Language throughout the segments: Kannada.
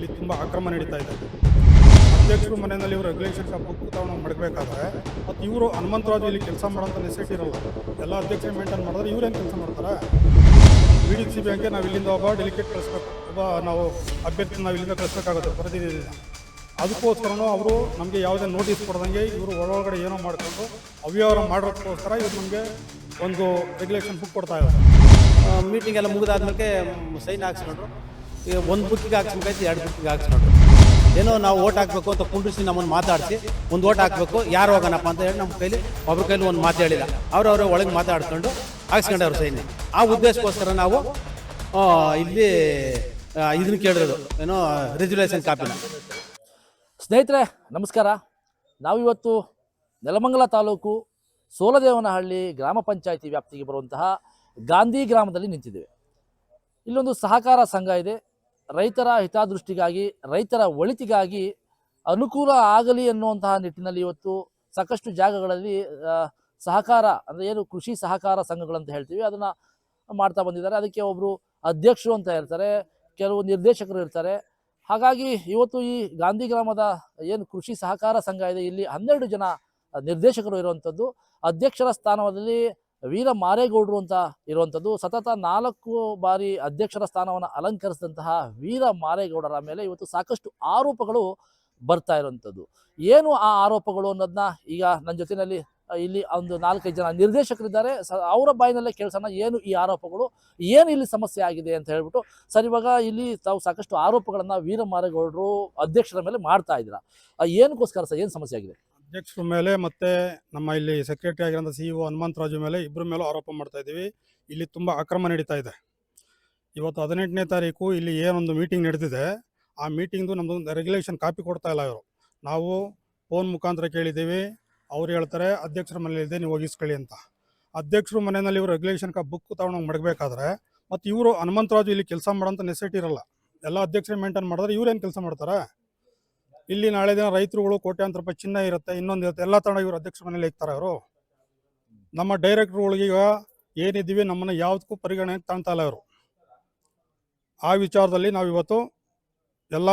ಇಲ್ಲಿ ತುಂಬ ಆಕ್ರಮ ನಡೀತಾ ಇದೆ. ಅಧ್ಯಕ್ಷರು ಮನೆಯಲ್ಲಿ ಇವರು ರೆಗ್ಯುಲೇಷನ್ ಬುಕ್ ತಗೊಂಡು ಮಡಗಬೇಕಾದ್ರೆ ಮತ್ತು ಇವರು ಹನುಮಂತರಾಜು ಇಲ್ಲಿ ಕೆಲಸ ಮಾಡೋಂಥ ನೆಸೆಸಿಟಿ ಇರಲ್ಲ. ಎಲ್ಲ ಅಧ್ಯಕ್ಷರು ಮೇಂಟೈನ್ ಮಾಡಿದ್ರೆ ಇವ್ರೇನು ಕೆಲಸ ಮಾಡ್ತಾರೆ? ಬಿ ಡಿ ಸಿ ಬ್ಯಾಂಕ್ಗೆ ನಾವು ಇಲ್ಲಿಂದ ಒಬ್ಬ ಡೆಲಿಕೇಟ್ ಕಳಿಸ್ಬೇಕು. ಒಬ್ಬ ನಾವು ಅಭ್ಯರ್ಥಿ ನಾವು ಇಲ್ಲಿಂದ ಕಳಿಸ್ಬೇಕಾಗುತ್ತೆ ಪ್ರತಿನಿಧಿ ಅದಕ್ಕೋಸ್ಕರನೂ ಅವರು ನಮಗೆ ಯಾವುದೇ ನೋಟಿಸ್ ಕೊಡ್ದಂಗೆ ಇವರು ಒಳಗಡೆ ಏನೋ ಮಾಡ್ಕೊಂಡು ಅವ್ಯವಹಾರ ಮಾಡೋದಕ್ಕೋಸ್ಕರ ಇವರು ನಮಗೆ ಒಂದು ರೆಗ್ಯುಲೇಷನ್ ಬುಕ್ ಕೊಡ್ತಾ ಇದ್ದಾರೆ. ಮೀಟಿಂಗ್ ಎಲ್ಲ ಮುಗಿದಾದ್ಮೇಲೆ ಸೈನ್ ಹಾಕ್ಸ್ಕೊಂಡ್ರು. ಈಗ ಒಂದು ಬುಕ್ಕಿಗೆ ಹಾಕ್ಸ್ಬೇಕಾಯ್ತು ಎರಡು ಬುಕ್ಕಿಗೆ ಹಾಕ್ಸ್ಕೊಂಡ್ರು ಏನೋ ನಾವು ಓಟ್ ಹಾಕಬೇಕು ಅಂತ ಕುಂಡ್ರಿಸಿ ನಮ್ಮನ್ನು ಮಾತಾಡಿಸಿ, ಒಂದು ಓಟ್ ಹಾಕಬೇಕು, ಯಾರು ಹೋಗೋಣಪ್ಪ ಅಂತ ಹೇಳಿ ನಮ್ಮ ಕೈಲಿ ಒಬ್ಬರ ಕೈಲಿ ಒಂದು ಮಾತು ಹೇಳಿಲ್ಲ ಅವ್ರವ್ರ ಒಳಗೆ ಮಾತಾಡ್ಕೊಂಡು ಹಾಕ್ಸ್ಕೊಂಡವ್ರು ಸೈನ್ಯ. ಆ ಉದ್ದೇಶಕ್ಕೋಸ್ಕರ ನಾವು ಇಲ್ಲಿ ಇದನ್ನು ಕೇಳಿರೋದು ಏನೋ ರೆಸ್ಯುಲೇಷನ್ ಕಾಪಿನ ಸ್ನೇಹಿತರೆ, ನಮಸ್ಕಾರ. ನಾವಿವತ್ತು ನೆಲಮಂಗಲ ತಾಲೂಕು ಸೋಲದೇವನಹಳ್ಳಿ ಗ್ರಾಮ ಪಂಚಾಯಿತಿ ವ್ಯಾಪ್ತಿಗೆ ಬರುವಂತಹ ಗಾಂಧಿ ಗ್ರಾಮದಲ್ಲಿ ನಿಂತಿದ್ದೇವೆ. ಇಲ್ಲೊಂದು ಸಹಕಾರ ಸಂಘ ಇದೆ. ರೈತರ ಹಿತಾದೃಷ್ಟಿಗಾಗಿ, ರೈತರ ಒಳಿತಿಗಾಗಿ ಅನುಕೂಲ ಆಗಲಿ ಅನ್ನುವಂತಹ ನಿಟ್ಟಿನಲ್ಲಿ ಇವತ್ತು ಸಾಕಷ್ಟು ಜಾಗಗಳಲ್ಲಿ ಸಹಕಾರ ಅಂದರೆ ಏನು ಕೃಷಿ ಸಹಕಾರ ಸಂಘಗಳಂತ ಹೇಳ್ತೀವಿ. ಅದನ್ನು ಮಾಡ್ತಾ ಬಂದಿದ್ದಾರೆ. ಅದಕ್ಕೆ ಒಬ್ಬರು ಅಧ್ಯಕ್ಷರು ಅಂತ ಇರ್ತಾರೆ, ಕೆಲವು ನಿರ್ದೇಶಕರು ಇರ್ತಾರೆ. ಹಾಗಾಗಿ ಇವತ್ತು ಈ ಗಾಂಧಿ ಗ್ರಾಮದ ಏನು ಕೃಷಿ ಸಹಕಾರ ಸಂಘ ಇದೆ, ಇಲ್ಲಿ ಹನ್ನೆರಡು ಜನ ನಿರ್ದೇಶಕರು ಇರುವಂಥದ್ದು ಅಧ್ಯಕ್ಷರ ಸ್ಥಾನದಲ್ಲಿ ವೀರ ಮಾರೇಗೌಡರು ಅಂತ ಇರುವಂಥದ್ದು ಸತತ ನಾಲ್ಕು ಬಾರಿ ಅಧ್ಯಕ್ಷರ ಸ್ಥಾನವನ್ನು ಅಲಂಕರಿಸಿದಂತಹ ವೀರ ಮಾರೇಗೌಡರ ಮೇಲೆ ಇವತ್ತು ಸಾಕಷ್ಟು ಆರೋಪಗಳು ಬರ್ತಾ ಇರುವಂಥದ್ದು. ಏನು ಆ ಆರೋಪಗಳು ಅನ್ನೋದನ್ನ ಈಗ ನನ್ನ ಜೊತೆಯಲ್ಲಿ ಇಲ್ಲಿ ಒಂದು ನಾಲ್ಕೈದು ಜನ ನಿರ್ದೇಶಕರಿದ್ದಾರೆ. ಸ, ಅವರ ಬಾಯಿನಲ್ಲೇ ಕೇಳಿಸೋಣ ಏನು ಈ ಆರೋಪಗಳು, ಏನು ಇಲ್ಲಿ ಸಮಸ್ಯೆ ಆಗಿದೆ ಅಂತ ಹೇಳ್ಬಿಟ್ಟು, ಸರ್ ಇವಾಗ ಇಲ್ಲಿ ತಾವು ಸಾಕಷ್ಟು ಆರೋಪಗಳನ್ನು ವೀರ ಮಾರೇಗೌಡರು ಅಧ್ಯಕ್ಷರ ಮೇಲೆ ಮಾಡ್ತಾ ಇದ್ದೀರಾ? ಏನಕ್ಕೋಸ್ಕರ ಸರ್, ಏನು ಸಮಸ್ಯೆ ಆಗಿದೆ? ಅಧ್ಯಕ್ಷರ ಮೇಲೆ ಮತ್ತೆ ನಮ್ಮ ಇಲ್ಲಿ ಸೆಕ್ರೆಟರಿ ಆಗಿರೋಂಥ ಸಿ ಒ ಹನುಮಂತರಾಜು ಮೇಲೆ ಇಬ್ಬರ ಮೇಲೂ ಆರೋಪ ಮಾಡ್ತಾ ಇದ್ದೀವಿ. ಇಲ್ಲಿ ತುಂಬ ಅಕ್ರಮ ನಡೀತಾ ಇದೆ. ಇವತ್ತು ಹದಿನೆಂಟನೇ ತಾರೀಕು ಇಲ್ಲಿ ಏನೊಂದು ಮೀಟಿಂಗ್ ನಡೆದಿದೆ ಆ ಮೀಟಿಂಗ್ದು ನಮ್ಮದು ರೆಗ್ಯುಲೇಷನ್ ಕಾಪಿ ಕೊಡ್ತಾ ಇಲ್ಲ ಇವರು. ನಾವು ಫೋನ್ ಮುಖಾಂತರ ಕೇಳಿದ್ದೀವಿ. ಅವ್ರು ಹೇಳ್ತಾರೆ, ಅಧ್ಯಕ್ಷರ ಮನೆಯಲ್ಲಿದೆ ನೀವು ಹೋಗಿಸ್ಕೊಳ್ಳಿ ಅಂತ. ಅಧ್ಯಕ್ಷರ ಮನೆಯಲ್ಲಿ ಇವರು ರೆಗ್ಯುಲೇಷನ್ ಕಾ ಬುಕ್ ತಗೊಂಡೋಗಿ ಮಡಗಬೇಕಾದ್ರೆ ಮತ್ತು ಇವರು ಹನುಮಂತರಾಜು ಇಲ್ಲಿ ಕೆಲಸ ಮಾಡೋಂಥ ನೆಸೆಸಿಟಿ ಇರಲ್ಲ. ಎಲ್ಲ ಅಧ್ಯಕ್ಷರೇ ಮೇಂಟೈನ್ ಮಾಡಿದ್ರೆ, ಇವ್ರೇನು ಕೆಲಸ ಮಾಡ್ತಾರೆ? ಇಲ್ಲಿ ನಾಳೆ ದಿನ ರೈತರುಗಳು ಕೋಟ್ಯಾಂತರ ರೂಪಾಯಿ ಚಿನ್ನ ಇರುತ್ತೆ ಇನ್ನೊಂದು ಇರುತ್ತೆ. ಎಲ್ಲ ತಗೊಂಡು ಇವರು ಅಧ್ಯಕ್ಷರ ಮನೇಲಿ ಇರ್ತಾರೆ ಅವರು. ನಮ್ಮ ಡೈರೆಕ್ಟ್ರುಗಳಿಗೆ ಈಗ ಏನಿದ್ದೀವಿ ನಮ್ಮನ್ನು ಯಾವುದಕ್ಕೂ ಪರಿಗಣನೆ ತಾಣ್ತಾ ಇಲ್ಲ ಇವರು. ಆ ವಿಚಾರದಲ್ಲಿ ನಾವು ಇವತ್ತು ಎಲ್ಲ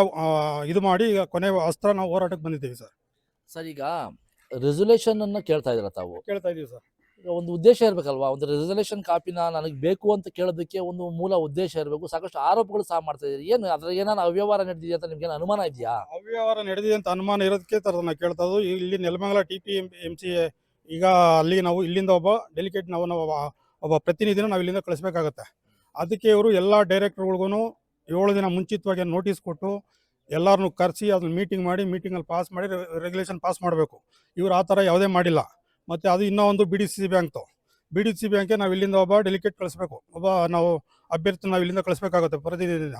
ಇದು ಮಾಡಿ ಈಗ ಕೊನೆ ಅಸ್ತ್ರ ನಾವು ಹೋರಾಟಕ್ಕೆ ಬಂದಿದ್ದೀವಿ ಸರ್. ಸರ್ ಈಗ ರೆಸೊಲ್ಯೂಷನ್ ಅನ್ನು ಕೇಳ್ತಾ ಇದ್ದೀರಾ ತಾವು? ಕೇಳ್ತಾ ಇದ್ದೀವಿ ಸರ್. ಒಂದು ಉದ್ದೇಶ ಇರಬೇಕಲ್ವಾ? ಒಂದು ರೆಸಲ್ಯೂಷನ್ ಕಾಪಿನ ನನಗೆ ಬೇಕು ಅಂತ ಕೇಳೋದಕ್ಕೆ ಒಂದು ಮೂಲ ಉದ್ದೇಶ ಇರಬೇಕು. ಸಾಕಷ್ಟು ಆರೋಪಗಳು ಸಹ ಮಾಡ್ತಾ ಇದ್ದೀರಿ. ಏನು ಅದ್ರ ಏನಾನ ಅವ್ಯವಹಾರ ನಡೆದಿದೆ ಅಂತ ನಿಮ್ಗೆ ಅನುಮಾನ ಇದೆಯಾ? ಅವ್ಯವಹಾರ ನಡೆದಿದೆ ಅಂತ ಅನುಮಾನ ಇರೋದಕ್ಕೆ ತರ ನಾವು ಕೇಳ್ತಾ ಇಲ್ಲಿ Nelamangala T P M M C ಈಗ ಅಲ್ಲಿ ನಾವು ಇಲ್ಲಿಂದ ಒಬ್ಬ ಡೆಲಿಕೇಟ್ ನಾವು ನಾವು ಒಬ್ಬ ಪ್ರತಿನಿಧಿನ ನಾವು ಇಲ್ಲಿಂದ ಕಳಿಸ್ಬೇಕಾಗತ್ತೆ. ಅದಕ್ಕೆ ಇವರು ಎಲ್ಲ ಡೈರೆಕ್ಟರ್ಗಳಿಗೂ ಏಳು ದಿನ ಮುಂಚಿತವಾಗಿ ನೋಟಿಸ್ ಕೊಟ್ಟು ಎಲ್ಲರನ್ನು ಕರೆಸಿ ಅದನ್ನ ಮೀಟಿಂಗ್ ಮಾಡಿ ಮೀಟಿಂಗಲ್ಲಿ ಪಾಸ್ ಮಾಡಿ ರೆಗ್ಯುಲೇಷನ್ ಪಾಸ್ ಮಾಡಬೇಕು. ಇವರು ಆ ಥರ ಯಾವುದೇ ಮಾಡಿಲ್ಲ. ಮತ್ತು ಅದು ಇನ್ನೂ ಒಂದು ಬಿ ಡಿ ಸಿ ಬ್ಯಾಂಕ್ದು ಬಿ ಡಿ ಸಿ ಬ್ಯಾಂಕ್ಗೆ ನಾವು ಇಲ್ಲಿಂದ ಒಬ್ಬ ಡೆಲಿಕೇಟ್ ಕಳಿಸ್ಬೇಕು. ಒಬ್ಬ ನಾವು ಅಭ್ಯರ್ಥಿ ನಾವು ಇಲ್ಲಿಂದ ಕಳಿಸ್ಬೇಕಾಗುತ್ತೆ ಪ್ರತಿನಿಧಿನ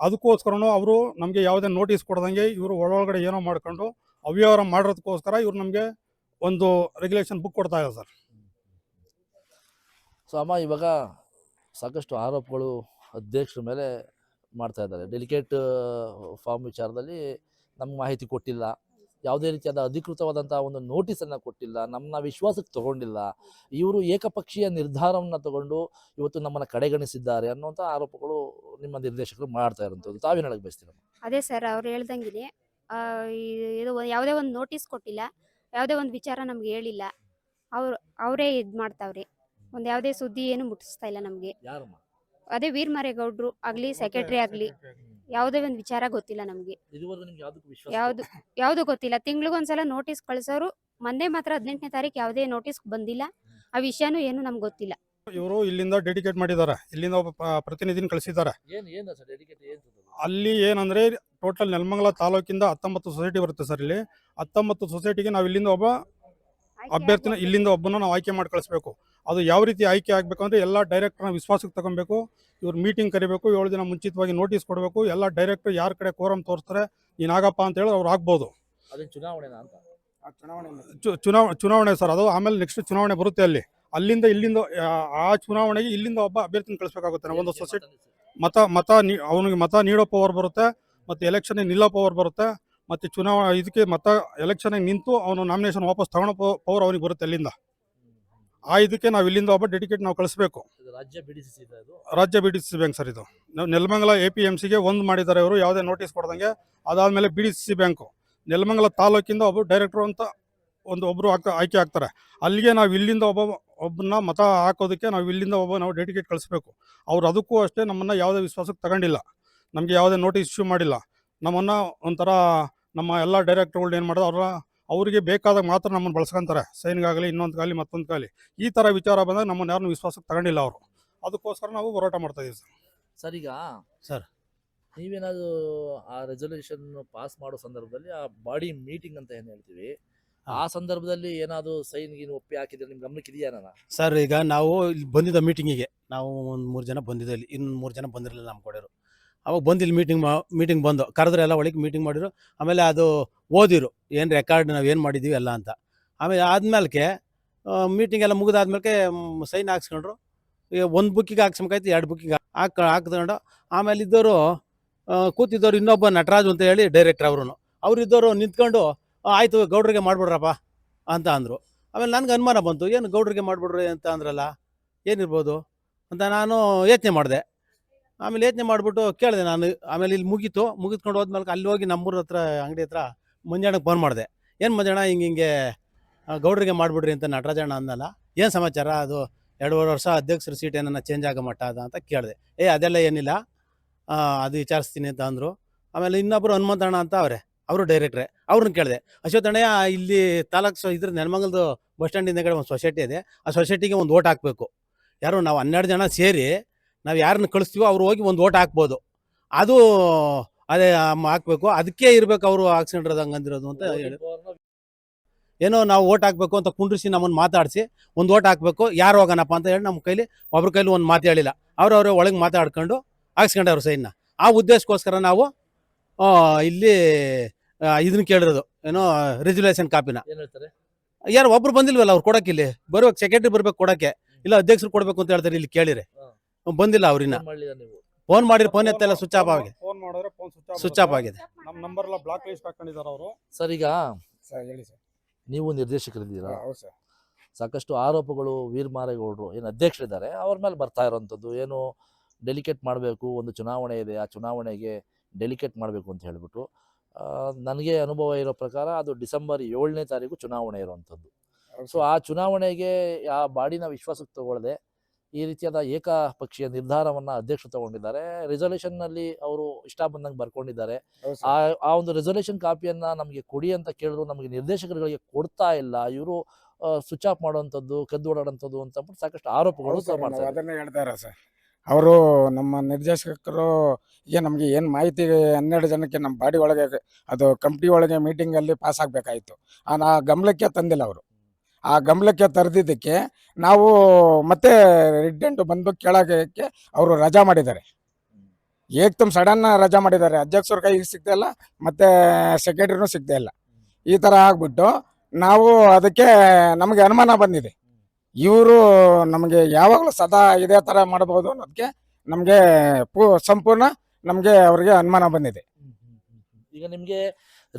ಅದಕ್ಕೋಸ್ಕರನೂ ಅವರು ನಮಗೆ ಯಾವುದೇ ನೋಟಿಸ್ ಕೊಡ್ದಂಗೆ ಇವರು ಒಳಗಡೆ ಏನೋ ಮಾಡ್ಕೊಂಡು ಅವ್ಯವಹಾರ ಮಾಡೋದಕ್ಕೋಸ್ಕರ ಇವ್ರು ನಮಗೆ ಒಂದು ರೆಗ್ಯುಲೇಷನ್ ಬುಕ್ ಕೊಡ್ತಾ ಇದ್ದಾರೆ ಸರ್. ಸೊ ಅಮ್ಮ, ಇವಾಗ ಸಾಕಷ್ಟು ಆರೋಪಗಳು ಅಧ್ಯಕ್ಷರ ಮೇಲೆ ಮಾಡ್ತಾ ಇದ್ದಾರೆ. ಡೆಲಿಕೇಟ್ ಫಾರ್ಮ್ ವಿಚಾರದಲ್ಲಿ ನಮ್ಗೆ ಮಾಹಿತಿ ಕೊಟ್ಟಿಲ್ಲ. ಯಾವುದೇ ರೀತಿಯಾದ ಅಧಿಕೃತವಾದಂತಹ ಒಂದು ನೋಟಿಸನ್ನು ಕೊಟ್ಟಿಲ್ಲ ನಮ್ಮನ್ನ ವಿಶ್ವಾಸಕ್ಕೆ ತಗೊಂಡಿಲ್ಲ. ಇವರು ಏಕಪಕ್ಷೀಯ ನಿರ್ಧಾರವನ್ನು ತಗೊಂಡು ಇವತ್ತು ನಮ್ಮನ್ನ ಕಡೆಗಣಿಸಿದ್ದಾರೆ ಅನ್ನುವಂಥ ಆರೋಪಗಳು ನಿಮ್ಮ ನಿರ್ದೇಶಕರು ಮಾಡ್ತಾ ಇರುವಂಥದ್ದು. ತಾವೇನು ಹೇಳಕ್ ಬಯಸ್ತೀರಾ? ಅದೇ ಸರ್ ಅವ್ರು ಹೇಳ್ದಂಗೆ ಇದು ಯಾವುದೇ ಒಂದು ನೋಟಿಸ್ ಕೊಟ್ಟಿಲ್ಲ ಯಾವುದೇ ಒಂದು ವಿಚಾರ ನಮ್ಗೆ ಹೇಳಿಲ್ಲ. ಅವ್ರು ಅವರೇ ಇದು ಮಾಡ್ತಾವ್ರೆ. ಒಂದು ಯಾವುದೇ ಸುದ್ದಿ ಏನು ಮುಟ್ಟಿಸ್ತಾ ಇಲ್ಲ ನಮಗೆ. ಅದೇ ವೀರಮಾರೇಗೌಡ್ರು ಆಗಲಿ ಸೆಕ್ರೆಟರಿ ಆಗಲಿ. ಯಾವುದೇ ಒಂದು ವಿಚಾರ ಗೊತ್ತಿಲ್ಲ ನಮಗೆ. ಇದುವರೆಗೂ ನಿಮ್ಗೆ ಯಾವುದಕ್ಕೂ ವಿಶ್ವಾಸ ಯಾವುದು ಯಾವುದು ಗೊತ್ತಿಲ್ಲ. ತಿಂಗ್ಳಿಗೊಂದ್ಸಲ ನೋಟಿಸ್ ಕಳ್ಸೋರು ಮೊನ್ನೆ ಮಾತ್ರ ಹದಿನೆಂಟನೇ ತಾರೀಕು ಯಾವುದೇ ನೋಟಿಸ್ ಬಂದಿಲ್ಲ. ಆ ವಿಷಯನೂ ಏನು ನಮ್ಗೆ ಗೊತ್ತಿಲ್ಲ. ಇವರು ಇಲ್ಲಿಂದ ಡೆಡಿಕೇಟ್ ಮಾಡಿದಾರೆ ಇಲ್ಲಿಂದ ಒಬ್ಬ ಪ- ಪ್ರತಿನಿಧಿನ ಕಳಿಸಿದ್ದಾರೆ. ಏನು ಏನು ಸರ್ ಡೆಲಿಕೇಟ್ ಏನು ಅಲ್ಲಿ ಏನಂದ್ರೆ ಟೋಟಲ್ ನೆಲಮಂಗಲ ತಾಲೂಕಿಂದ ಹತ್ತೊಂಬತ್ತು ಸೊಸೈಟಿ ಬರುತ್ತೆ ಸರ್ ಇಲ್ಲಿ. ಹತ್ತೊಂಬತ್ತು ಸೊಸೈಟಿಗೆ ನಾವು ಇಲ್ಲಿಂದ ಒಬ್ಬ ಅಭ್ಯರ್ಥಿನ ಇಲ್ಲಿಂದ ಒಬ್ಬನ ನಾವು ಆಯ್ಕೆ ಮಾಡಿ ಕಳಿಸ್ಬೇಕು. ಅದು ಯಾವ ರೀತಿ ಆಯ್ಕೆ ಆಗಬೇಕು ಅಂದರೆ ಎಲ್ಲ ಡೈರೆಕ್ಟರ್ನ ವಿಶ್ವಾಸಕ್ಕೆ ತಗೊಬೇಕು. ಇವ್ರು ಮೀಟಿಂಗ್ ಕರಿಬೇಕು ಏಳು ದಿನ ಮುಂಚಿತವಾಗಿ ನೋಟಿಸ್ ಕೊಡಬೇಕು. ಎಲ್ಲ ಡೈರೆಕ್ಟರ್ ಯಾರ ಕಡೆ ಕೋರಮ್ ತೋರಿಸ್ತಾರೆ ನೀನು ಆಗಪ್ಪ ಅಂತ ಹೇಳಿ ಅವ್ರು ಆಗ್ಬೋದು. ಚುನಾವಣೆ ಚುನಾವಣೆ ಸರ್. ಅದು ಆಮೇಲೆ ನೆಕ್ಸ್ಟ್ ಚುನಾವಣೆ ಬರುತ್ತೆ ಅಲ್ಲಿ. ಅಲ್ಲಿಂದ ಇಲ್ಲಿಂದ ಆ- ಆ ಚುನಾವಣೆಗೆ ಇಲ್ಲಿಂದ ಒಬ್ಬ ಅಭ್ಯರ್ಥಿನ ಕಳಿಸ್ಬೇಕಾಗುತ್ತೆ ನಾವು ಒಂದು ಸೊಸೈಟಿ ಮತ ಮತ ನೀ ಅವನಿಗೆ ಮತ ನೀಡೋ ಪವರ್ ಬರುತ್ತೆ ಮತ್ತು ಎಲೆಕ್ಷನ್ಗೆ ನಿಲ್ಲೋ ಪವರ್ ಬರುತ್ತೆ. ಮತ್ತು ಚುನಾವಣೆ ಇದಕ್ಕೆ ಮತ ಎಲೆಕ್ಷನ್ಗೆ ನಿಂತು ಅವನು ನಾಮಿನೇಷನ್ ವಾಪಸ್ ತಗೊಳ್ಳೋ ಪವರ್ ಅವನಿಗೆ ಬರುತ್ತೆ ಅಲ್ಲಿಂದ. ಆ ಇದಕ್ಕೆ ನಾವು ಇಲ್ಲಿಂದ ಒಬ್ಬ ಡೆಡಿಕೇಟ್ ನಾವು ಕಳಿಸ್ಬೇಕು. ರಾಜ್ಯ B D C bank sir ಇದು. ನಾವು ನೆಲಮಂಗಲ ಎ ಪಿ ಎಂ ಸಿಗೆ ಒಂದು ಮಾಡಿದ್ದಾರೆ ಅವರು ಯಾವುದೇ ನೋಟಿಸ್ ಕೊಡ್ದಂಗೆ ಅದಾದಮೇಲೆ B D C bank. Nelamangala ತಾಲೂಕಿಂದ ಒಬ್ಬ ಡೈರೆಕ್ಟ್ರು ಅಂತ ಒಂದು ಒಬ್ಬರು ಆಯ್ಕೆ ಆಗ್ತಾರೆ. ಅಲ್ಲಿಗೆ ನಾವು ಇಲ್ಲಿಂದ ಒಬ್ಬ ಒಬ್ಬನ ಮತ ಹಾಕೋದಕ್ಕೆ ನಾವು ಇಲ್ಲಿಂದ ಒಬ್ಬ ನಾವು ಡೆಡಿಕೇಟ್ ಕಳಿಸ್ಬೇಕು. ಅವ್ರು ಅದಕ್ಕೂ ಅಷ್ಟೇ ನಮ್ಮನ್ನು ಯಾವುದೇ ವಿಶ್ವಾಸಕ್ಕೆ ತಗೊಂಡಿಲ್ಲ. ನಮಗೆ ಯಾವುದೇ ನೋಟಿಸ್ ಇಶ್ಯೂ ಮಾಡಿಲ್ಲ. ನಮ್ಮನ್ನು ಒಂಥರ ನಮ್ಮ ಎಲ್ಲ ಡೈರೆಕ್ಟರ್ಗಳು ಏನು ಮಾಡೋದು ಅವರ ಅವರಿಗೆ ಬೇಕಾದಾಗ ಮಾತ್ರ ನಮ್ಮನ್ನು ಬಳಸ್ಕೊಂತಾರೆ. ಸೈನ್ಗಾಗಲಿ ಇನ್ನೊಂದು ಕಾಲಿ ಮತ್ತೊಂದು ಕಾಲಿ ಈ ಥರ ವಿಚಾರ ಬಂದಾಗ ನಮ್ಮನ್ನು ಯಾರನ್ನು ವಿಶ್ವಾಸಕ್ಕೆ ತಗೊಂಡಿಲ್ಲ ಅವರು. ಅದಕ್ಕೋಸ್ಕರ ನಾವು ಹೋರಾಟ ಮಾಡ್ತಾ ಇದ್ದೀವಿ ಸರ್. ಸರ್ ಈಗ ಸರ್. ನೀವೇನಾದರೂ ಆ ರೆಸೊಲ್ಯೂಷನ್ ಪಾಸ್ ಮಾಡೋ ಸಂದರ್ಭದಲ್ಲಿ ಆ ಬಾಡಿ ಮೀಟಿಂಗ್ ಅಂತ ಏನು ಹೇಳ್ತೀವಿ ಆ ಸಂದರ್ಭದಲ್ಲಿ ಏನಾದರೂ ಸೈನ್ ಗೀನ್ ಒಪ್ಪಿ ಹಾಕಿದ್ರೆ ನಿಮ್ ಗಮನಕ್ಕೆ ಇದೆಯಾ ಸರ್ ಈಗ ನಾವು ಇಲ್ಲಿ ಬಂದಿದ್ದ ಮೀಟಿಂಗಿಗೆ ನಾವು ಒಂದು ಮೂರು ಜನ ಬಂದಿದ್ದಲ್ಲಿ ಇನ್ನು ಮೂರು ಜನ ಬಂದಿರಲಿಲ್ಲ ನಮ್ಮ ಕೊಡೋರು ಅವಾಗ ಬಂದು ಇಲ್ಲಿ ಮೀಟಿಂಗ್ ಮೀಟಿಂಗ್ ಬಂದು. ಕರೆದ್ರೆ ಎಲ್ಲ ಒಳಗೆ ಮೀಟಿಂಗ್ ಮಾಡಿದ್ರು. ಆಮೇಲೆ ಅದು ಓದಿರು. ಏನು ರೆಕಾರ್ಡ್ ನಾವು ಏನು ಮಾಡಿದ್ದೀವಿ ಎಲ್ಲ ಅಂತ. ಆಮೇಲೆ ಆದ್ಮೇಲೆ ಮೀಟಿಂಗ್ ಎಲ್ಲ ಮುಗಿದಾದ್ಮೇಲೆ ಸೈನ್ ಹಾಕ್ಸ್ಕೊಂಡ್ರು. ಒಂದು ಬುಕ್ಕಿಗೆ ಹಾಕ್ಸ್ಬೇಕಾಯ್ತು, ಎರಡು ಬುಕ್ಕಿಗೆ ಹಾಕ್ ಹಾಕ್ಕೊಂಡು ಆಮೇಲೆ ಇದ್ದವರು ಕೂತಿದ್ದವ್ರು ಇನ್ನೊಬ್ಬ ನಟರಾಜು ಅಂತ ಹೇಳಿ ಡೈರೆಕ್ಟರ್ ಅವರು ಅವ್ರು ಇದ್ದವರು ನಿಂತ್ಕೊಂಡು ಆಯಿತು ಗೌಡ್ರಿಗೆ ಮಾಡ್ಬಿಡ್ರಪ್ಪ ಅಂತ ಅಂದರು. ಆಮೇಲೆ ನನಗೆ ಅನುಮಾನ ಬಂತು. ಏನು ಗೌಡ್ರಿಗೆ ಮಾಡಿಬಿಡ್ರಿ ಅಂತ ಅಂದ್ರಲ್ಲ, ಏನಿರ್ಬೋದು ಅಂತ ನಾನು ಯೋಚನೆ ಮಾಡಿದೆ. ಆಮೇಲೆ ಯೋಚನೆ ಮಾಡಿಬಿಟ್ಟು ಕೇಳಿದೆ ನಾನು. ಆಮೇಲೆ ಇಲ್ಲಿ ಮುಗೀತು. ಮುಗಿದ್ಕೊಂಡು ಹೋದ್ಮೇಲೆ ಅಲ್ಲಿ ಹೋಗಿ ನಮ್ಮೂರ ಹತ್ರ, ಅಂಗಡಿ ಹತ್ರ ಮಂಜಣ್ಣಗೆ ಫೋನ್ ಮಾಡಿದೆ. ಏನು ಮಂಜಣ್ಣ ಹಿಂಗೆ ಹಿಂಗೆ ಗೌಡ್ರಿಗೆ ಮಾಡಿಬಿಡ್ರಿ ಅಂತ ನಟರಾಜಣ್ಣ ಅಂದಲ್ಲ ಏನು ಸಮಾಚಾರ? ಅದು ಎರಡೂವರೆ ವರ್ಷ ಅಧ್ಯಕ್ಷರ ಸೀಟ್ ಏನನ್ನ ಚೇಂಜ್ ಆಗೋ ಮಟ್ಟ ಅದ ಅಂತ ಕೇಳಿದೆ. ಏ, ಅದೆಲ್ಲ ಏನಿಲ್ಲ. ಅದು ವಿಚಾರಿಸ್ತೀನಿ ಅಂತ ಅಂದರು. ಆಮೇಲೆ ಇನ್ನೊಬ್ಬರು ಹನುಮಂತಣ್ಣ ಅಂತ ಅವರೇ, ಅವರು ಡೈರೆಕ್ಟ್ರೆ ಅವ್ರನ್ನ ಕೇಳಿದೆ. ಅಶ್ವತ್ಥಣ್ಣಯ್ಯ ಇಲ್ಲಿ ತಾಲೂಕು ಇದ್ರ ನೆಲಮಂಗಲದು ಬಸ್ ಸ್ಟ್ಯಾಂಡ್ ಹಿಂದೆಗಡೆ ಒಂದು ಸೊಸೈಟಿ ಇದೆ. ಆ ಸೊಸೈಟಿಗೆ ಒಂದು ಓಟ್ ಹಾಕಬೇಕು. ಯಾರು ನಾವು ಹನ್ನೆರಡು ಜನ ಸೇರಿ ನಾವು ಯಾರನ್ನ ಕಳಿಸ್ತೀವೋ ಅವ್ರು ಹೋಗಿ ಒಂದು ಓಟ್ ಹಾಕ್ಬೋದು. ಅದು ಅದೇ ಹಾಕ್ಬೇಕು. ಅದಕ್ಕೆ ಇರಬೇಕು ಅವರು ಆಕ್ಸಿಡೆಂಟ್ ಹಂಗಂದಿರೋದು ಅಂತ ಹೇಳಿ. ಏನೋ ನಾವು ಓಟ್ ಹಾಕ್ಬೇಕು ಅಂತ ಕುಂಡ್ರಿಸಿ ನಮ್ಮನ್ನು ಮಾತಾಡಿಸಿ ಒಂದು ಓಟ್ ಹಾಕ್ಬೇಕು ಯಾರು ಹೋಗೋಣಪ್ಪ ಅಂತ ಹೇಳಿ ನಮ್ಮ ಕೈಲಿ ಒಬ್ರ ಕೈಲಿ ಒಂದು ಮಾತು ಹೇಳಿಲ್ಲ. ಅವ್ರವ್ರೆ ಒಳಗೆ ಮಾತಾಡ್ಕೊಂಡು ಹಾಕ್ಸ್ಕೊಂಡವ್ರು ಸೈನ್ನ ಆ ಉದ್ದೇಶಕ್ಕೋಸ್ಕರ ನಾವು ಇಲ್ಲಿ ಇದನ್ನ ಕೇಳಿರೋದು. ಏನೋ ರೆಜುಲೇಷನ್ ಕಾಪಿನ ಯಾರು ಒಬ್ರು ಬಂದಿಲ್ವಲ್ಲ ಅವ್ರು ಕೊಡಕ್ಕೆ ಇಲ್ಲಿ? ಬರ್ಬೇಕು ಸೆಕ್ರೆಟರಿ ಬರ್ಬೇಕು ಕೊಡೋಕ್ಕೆ. ಇಲ್ಲ ಅಧ್ಯಕ್ಷರು ಕೊಡಬೇಕು ಅಂತ ಹೇಳ್ತಾರೆ ಇಲ್ಲಿ ಕೇಳಿರಿ. ಬಂದಿಲ್ಲ ನೀವು. ಫೋನ್ ಮಾಡಿದ್ರೆ ಫೋನ್ ಎತ್ತೆಲ್ಲ ಸ್ವಿಚ್ ಆಫ್ ಆಗಿದೆ. ಫೋನ್ ಮಾಡಿದ್ರೆ ಫೋನ್ ಸ್ವಿಚ್ ಆಫ್ ಆಗಿದೆ. ನಮ್ಮ ನಂಬರ್ ಎಲ್ಲ ಬ್ಲಾಕ್ ಲಿಸ್ಟ್ ಹಾಕೊಂಡಿದ್ದಾರೆ ಅವರು. ಸರ್ ಈಗ ಸರ್ ಹೇಳಿ ಸರ್ ನೀವು ನಿರ್ದೇಶಕರಿದ್ದೀರಾ? ಹೌದು ಸರ್ ಸಾಕಷ್ಟು ಆರೋಪಗಳು ವೀರ್ ಮಾರೇಗೌಡರು ಏನು ಅಧ್ಯಕ್ಷರಿದ್ದಾರೆ ಅವ್ರ ಮೇಲೆ ಬರ್ತಾ ಇರೋವಂಥದ್ದು ಏನು ಡೆಲಿಕೇಟ್ ಮಾಡಬೇಕು ಒಂದು ಚುನಾವಣೆ ಇದೆ ಆ ಚುನಾವಣೆಗೆ ಡೆಲಿಕೇಟ್ ಮಾಡಬೇಕು ಅಂತ ಹೇಳಿಬಿಟ್ಟು ನನಗೆ ಅನುಭವ ಇರೋ ಪ್ರಕಾರ ಅದು ಡಿಸೆಂಬರ್ ಏಳನೇ ತಾರೀಕು ಚುನಾವಣೆ ಇರುವಂಥದ್ದು ಸೊ ಆ ಚುನಾವಣೆಗೆ ಆ ಬಾಡಿನ ವಿಶ್ವಾಸಕ್ಕೆ ತಗೊಳ್ಳದೆ ಈ ರೀತಿಯಾದ ಏಕಪಕ್ಷೀಯ ನಿರ್ಧಾರವನ್ನ ಅಧ್ಯಕ್ಷರು ತಗೊಂಡಿದ್ದಾರೆ. ರೆಸೊಲ್ಯೂಷನ್ನಲ್ಲಿ ಅವರು ಇಷ್ಟ ಬಂದಂಗೆ ಬರ್ಕೊಂಡಿದ್ದಾರೆ. ಆ ಆ ಒಂದು ರೆಸೊಲ್ಯೂಷನ್ ಕಾಪಿಯನ್ನ ನಮಗೆ ಕೊಡಿ ಅಂತ ಕೇಳಿದ್ರು ನಮಗೆ ನಿರ್ದೇಶಕರುಗಳಿಗೆ ಕೊಡ್ತಾ ಇಲ್ಲ. ಇವರು ಸ್ವಿಚ್ ಆಫ್ ಮಾಡುವಂಥದ್ದು ಕದ್ದು ಓಡಾಡುವಂಥದ್ದು ಅಂತ ಸಾಕಷ್ಟು ಆರೋಪಗಳು ಸಹ ಮಾಡ್ತಾರೆ ಅದನ್ನೇ ಹೇಳ್ತಾರೆ ಸರ್. ಅವರು ನಮ್ಮ ನಿರ್ದೇಶಕರು ಈಗ ನಮಗೆ ಏನು ಮಾಹಿತಿ ಹನ್ನೆರಡು ಜನಕ್ಕೆ ನಮ್ಮ ಬಾಡಿ ಒಳಗೆ ಅದು ಕಂಪ್ನಿ ಒಳಗೆ ಮೀಟಿಂಗಲ್ಲಿ ಪಾಸ್ ಆಗಬೇಕಾಯಿತು. ಆ ಗಮನಕ್ಕೆ ತಂದಿಲ್ಲ ಅವರು. ಆ ಗಮನಕ್ಕೆ ತರದಿದ್ದಕ್ಕೆ ನಾವು ಮತ್ತೆ ರೆಡ್ಡೆಂಟು ಬಂದು ಕೇಳೋಕ್ಕೆ ಅವರು ರಜಾ ಮಾಡಿದ್ದಾರೆ. ಏಕ್ತಮ್ ಸಡನ್ ರಜಾ ಮಾಡಿದ್ದಾರೆ. ಅಧ್ಯಕ್ಷರ ಕೈಗೆ ಸಿಗ್ತಾ ಇಲ್ಲ, ಮತ್ತೆ ಸೆಕ್ರೆಟರಿನೂ ಸಿಗ್ತಾ ಇಲ್ಲ. ಈ ಥರ ಆಗ್ಬಿಟ್ಟು ನಾವು ಅದಕ್ಕೆ ನಮಗೆ ಅನುಮಾನ ಬಂದಿದೆ. ಇವರು ನಮಗೆ ಯಾವಾಗಲೂ ಸದಾ ಇದೇ ಥರ ಮಾಡಬಹುದು ಅನ್ನೋದಕ್ಕೆ ನಮಗೆ ಪೂ, ಸಂಪೂರ್ಣ ನಮಗೆ ಅವರಿಗೆ ಅನುಮಾನ ಬಂದಿದೆ. ಈಗ ನಿಮಗೆ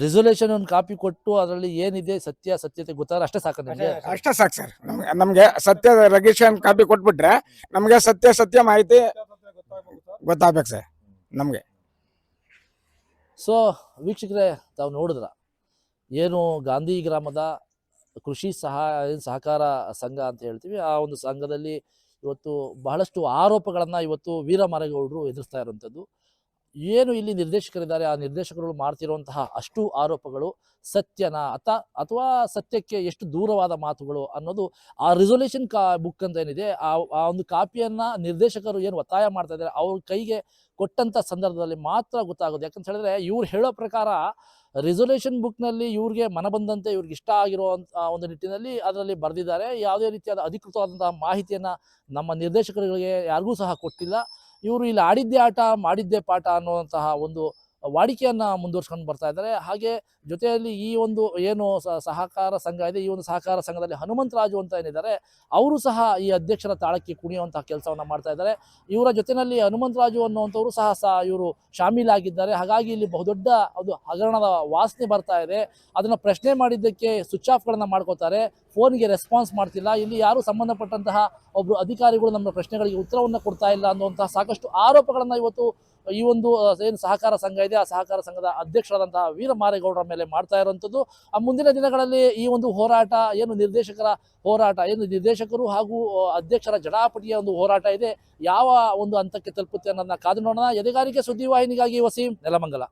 ರೆಸೊಲ್ಯೂಷನ್ ಒಂದು ಕಾಪಿ ಕೊಟ್ಟು ಅದರಲ್ಲಿ ಏನಿದೆ ಸತ್ಯ ಸತ್ಯತೆ ಗೊತ್ತಾದ್ರೆ ಅಷ್ಟೇ ಸಾಕು ನಿಮಗೆ. ಅಷ್ಟೇ ಸಾಕು ಸರ್. ನಮ್ಗೆ ನಮಗೆ ಸತ್ಯ ರಿಜಿಸ್ಟ್ರೇಷನ್ ಕಾಪಿ ಕೊಟ್ಬಿಟ್ರೆ ನಮಗೆ ಸತ್ಯ ಸತ್ಯ ಮಾಹಿತಿ ಗೊತ್ತಾಗ್ಬೇಕು ಸರ್ ನಮಗೆ. ಸೊ ವೀಕ್ಷಕರೇ ತಾವು ನೋಡಿದ್ರ? ಏನು ಗಾಂಧಿ ಗ್ರಾಮದ ಕೃಷಿ ಸಹಾಯ ಸಹಕಾರ ಸಂಘ ಅಂತ ಹೇಳ್ತೀವಿ. ಆ ಒಂದು ಸಂಘದಲ್ಲಿ ಇವತ್ತು ಬಹಳಷ್ಟು ಆರೋಪಗಳನ್ನು ಇವತ್ತು ವೀರಮಾರೇಗೌಡರು ಎದುರಿಸ್ತಾ ಇರುವಂಥದ್ದು. ಏನು ಇಲ್ಲಿ ನಿರ್ದೇಶಕರಿದ್ದಾರೆ, ಆ ನಿರ್ದೇಶಕರು ಮಾಡ್ತಿರುವಂತಹ ಅಷ್ಟು ಆರೋಪಗಳು ಸತ್ಯನ ಅಥ ಅಥವಾ ಸತ್ಯಕ್ಕೆ ಎಷ್ಟು ದೂರವಾದ ಮಾತುಗಳು ಅನ್ನೋದು ಆ ರಿಸೊಲ್ಯೂಷನ್ ಕಾ ಬುಕ್ ಅಂತ ಏನಿದೆ, ಆ ಆ ಒಂದು ಕಾಪಿಯನ್ನ ನಿರ್ದೇಶಕರು ಏನು ಒತ್ತಾಯ ಮಾಡ್ತಾ ಇದ್ದಾರೆ, ಅವ್ರ ಕೈಗೆ ಕೊಟ್ಟಂತ ಸಂದರ್ಭದಲ್ಲಿ ಮಾತ್ರ ಗೊತ್ತಾಗೋದು. ಯಾಕಂತ ಹೇಳಿದ್ರೆ ಇವ್ರು ಹೇಳೋ ಪ್ರಕಾರ ರೆಸೊಲ್ಯೂಷನ್ ಬುಕ್ನಲ್ಲಿ ಇವ್ರಿಗೆ ಮನ ಬಂದಂತೆ ಇವ್ರಿಗೆ ಇಷ್ಟ ಆಗಿರೋ ಒಂದು ನಿಟ್ಟಿನಲ್ಲಿ ಅದರಲ್ಲಿ ಬರೆದಿದ್ದಾರೆ. ಯಾವುದೇ ರೀತಿಯಾದ ಅಧಿಕೃತವಾದಂತಹ ಮಾಹಿತಿಯನ್ನ ನಮ್ಮ ನಿರ್ದೇಶಕರುಗಳಿಗೆ ಯಾರಿಗೂ ಸಹ ಕೊಟ್ಟಿಲ್ಲ. ಇವರು ಇಲ್ಲಿ ಆಡಿದ್ದೇ ಆಟ ಮಾಡಿದ್ದೇ ಪಾಠ ಅನ್ನುವಂತಹ ಒಂದು ವಾಡಿಕೆಯನ್ನು ಮುಂದುವರ್ಸ್ಕೊಂಡು ಬರ್ತಾ ಇದ್ದಾರೆ. ಹಾಗೆ ಜೊತೆಯಲ್ಲಿ ಈ ಒಂದು ಏನು ಸಹಕಾರ ಸಂಘ ಇದೆ, ಈ ಒಂದು ಸಹಕಾರ ಸಂಘದಲ್ಲಿ ಹನುಮಂತರಾಜು ಅಂತ ಏನಿದ್ದಾರೆ, ಅವರು ಸಹ ಈ ಅಧ್ಯಕ್ಷರ ತಾಳಕ್ಕೆ ಕುಣಿಯುವಂತಹ ಕೆಲಸವನ್ನು ಮಾಡ್ತಾ ಇದ್ದಾರೆ. ಇವರ ಜೊತೆಯಲ್ಲಿ ಹನುಮಂತರಾಜು ಅನ್ನುವಂಥವರು ಸಹ ಸಹ ಇವರು ಶಾಮೀಲಾಗಿದ್ದಾರೆ. ಹಾಗಾಗಿ ಇಲ್ಲಿ ಬಹುದೊಡ್ಡ ಅದು ಹಗರಣದ ವಾಸನೆ ಬರ್ತಾ ಇದೆ. ಅದನ್ನು ಪ್ರಶ್ನೆ ಮಾಡಿದ್ದಕ್ಕೆ ಸ್ವಿಚ್ ಆಫ್ಗಳನ್ನು ಮಾಡ್ಕೋತಾರೆ. ಫೋನ್ಗೆ ರೆಸ್ಪಾನ್ಸ್ ಮಾಡ್ತಿಲ್ಲ. ಇಲ್ಲಿ ಯಾರು ಸಂಬಂಧಪಟ್ಟಂತಹ ಒಬ್ಬರು ಅಧಿಕಾರಿಗಳು ನಮ್ಮ ಪ್ರಶ್ನೆಗಳಿಗೆ ಉತ್ತರವನ್ನು ಕೊಡ್ತಾ ಇಲ್ಲ ಅನ್ನುವಂತಹ ಸಾಕಷ್ಟು ಆರೋಪಗಳನ್ನು ಇವತ್ತು ಈ ಒಂದು ಏನು ಸಹಕಾರ ಸಂಘ ಇದೆ, ಆ ಸಹಕಾರ ಸಂಘದ ಅಧ್ಯಕ್ಷರಾದಂತಹ ವೀರ ಮಾರೇಗೌಡರ ಮೇಲೆ ಮಾಡ್ತಾ ಇರುವಂಥದ್ದು. ಆ, ಮುಂದಿನ ದಿನಗಳಲ್ಲಿ ಈ ಒಂದು ಹೋರಾಟ, ಏನು ನಿರ್ದೇಶಕರ ಹೋರಾಟ, ಏನು ನಿರ್ದೇಶಕರು ಹಾಗೂ ಅಧ್ಯಕ್ಷರ ಜಡಾಪಟಿಯ ಒಂದು ಹೋರಾಟ ಇದೆ. ಯಾವ ಒಂದು ಹಂತಕ್ಕೆ ತಲುಪುತ್ತೆ ಅನ್ನೋದನ್ನ ಕಾದು ನೋಡೋಣ. ಎದೆಗಾರಿಕೆ ಸುದ್ದಿವಾಹಿನಿಗಾಗಿ ವಸೀಂ ನೆಲಮಂಗಲ.